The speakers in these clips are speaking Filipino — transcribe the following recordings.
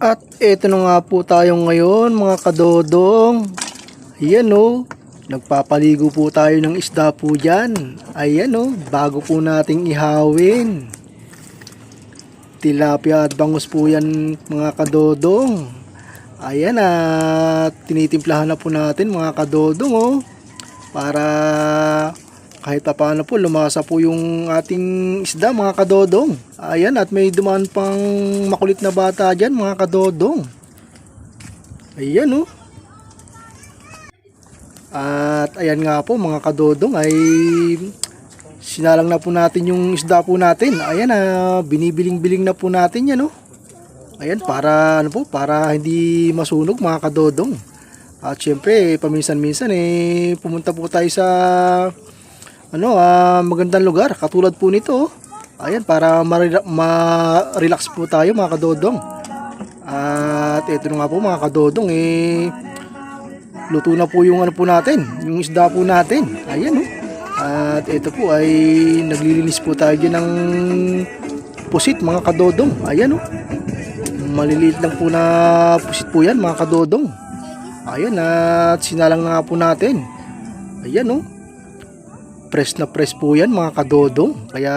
At eto na nga po tayo ngayon mga kadodong. Ayan o. Nagpapaligo po tayo ng isda po dyan. Ayan o. Bago po nating ihawin. Tilapia at bangus po yan mga kadodong. Ayan at tinitimplahan na po natin mga kadodong o. Para kahit pa paano po lumasa po yung ating isda mga kadodong. Ayan at may dumaan pang makulit na bata dyan mga kadodong. Ayan oh. At ayan nga po mga kadodong ay sinalang na po natin yung isda po natin. Ayan na binibiling-biling na po natin yan oh. Ayan para ano po para hindi masunog mga kadodong. At syempre paminsan-minsan eh pumunta po tayo sa ano, ah, magandang lugar katulad po nito. oh. Ayan, para marela- ma-relax po tayo mga kadodong. At ito nga po mga kadodong eh luto na po yung ano po natin, yung isda po natin. Ayan oh. At ito po ay naglilinis po tayo dyan ng pusit mga kadodong. Ayan oh. Maliliit lang po na pusit po yan mga kadodong. Ayan at sinalang na nga po natin. Ayan oh press na press po yan mga kadodong kaya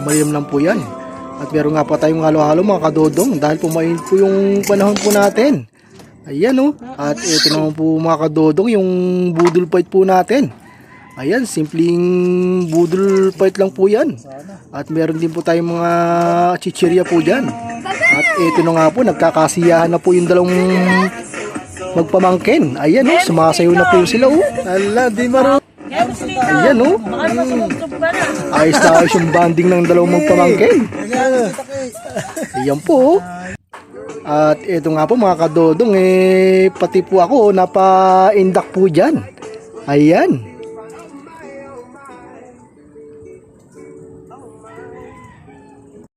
mayam lang po yan. At meron nga pa tayong halo-halo mga kadodong dahil pumain po yung panahon po natin. Ayan o at ito naman po mga kadodong yung budol fight po natin. Ayan simpleng budol fight lang po yan. At meron din po tayong mga chichirya po dyan. At ito na nga po nagkakasiyahan na po yung dalawang magpamangkin. Ayan o sumasayo na po sila o ala di maro Ayan oh. Ayos na ayos yung banding ng dalawang magpamangkin. Ayan po. oh. At ito nga po mga kadodong eh pati po ako napa-indak po dyan. Ayan.